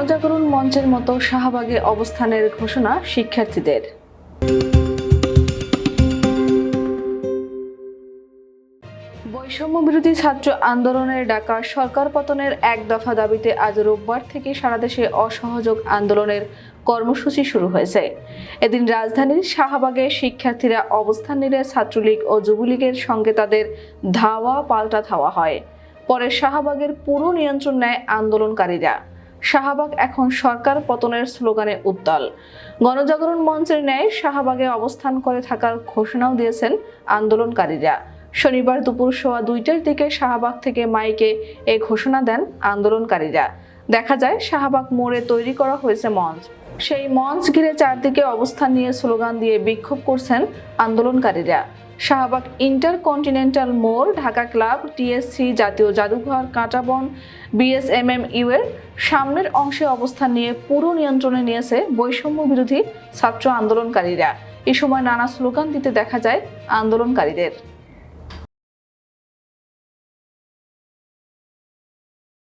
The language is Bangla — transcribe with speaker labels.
Speaker 1: গণজাগরণ মঞ্চের মতো শাহবাগে অবস্থানের ঘোষণা শিক্ষার্থীদের। বৈষম্য বিরোধী ছাত্র আন্দোলনের ডাকা সরকার পতনের এক দফা দাবিতে আজ রোববার থেকে সারা দেশে অসহযোগ আন্দোলনের কর্মসূচি শুরু হয়েছে। এদিন রাজধানীর শাহবাগে শিক্ষার্থীরা অবস্থান নিলে ছাত্রলীগ ও যুবলীগের সঙ্গে তাদের ধাওয়া পাল্টা ধাওয়া হয়। পরে শাহবাগের পুরো নিয়ন্ত্রণ নেয় আন্দোলনকারীরা। শাহবাগ এখন সরকার পতনের স্লোগানে উত্তাল। গণজাগরণ মঞ্চের ন্যায় শাহবাগে অবস্থান করে থাকার ঘোষণাও দিয়েছেন আন্দোলনকারীরা। শনিবার দুপুর সোয়া দুইটার দিকে শাহবাগ থেকে মাইকে এ ঘোষণা দেন আন্দোলনকারীরা। দেখা যায় শাহবাগ মোড়ে তৈরি করা হয়েছে মঞ্চ। সেই মঞ্চ ঘিরে চারদিকে অবস্থান নিয়ে স্লোগান দিয়ে বিক্ষোভ করছেন আন্দোলনকারীরা। শাহবাগ ইন্টারকন্টিনেন্টাল মোড়, ঢাকা ক্লাব, টিএসসি জাতীয় জাদুঘর, কাঁটাবন, বিএসএমএম ইউ এর সামনের অংশে অবস্থান নিয়ে পুরো নিয়ন্ত্রণে নিয়েছে বৈষম্য বিরোধী ছাত্র আন্দোলনকারীরা। এ সময় নানা স্লোগান দিতে দেখা যায় আন্দোলনকারীদের।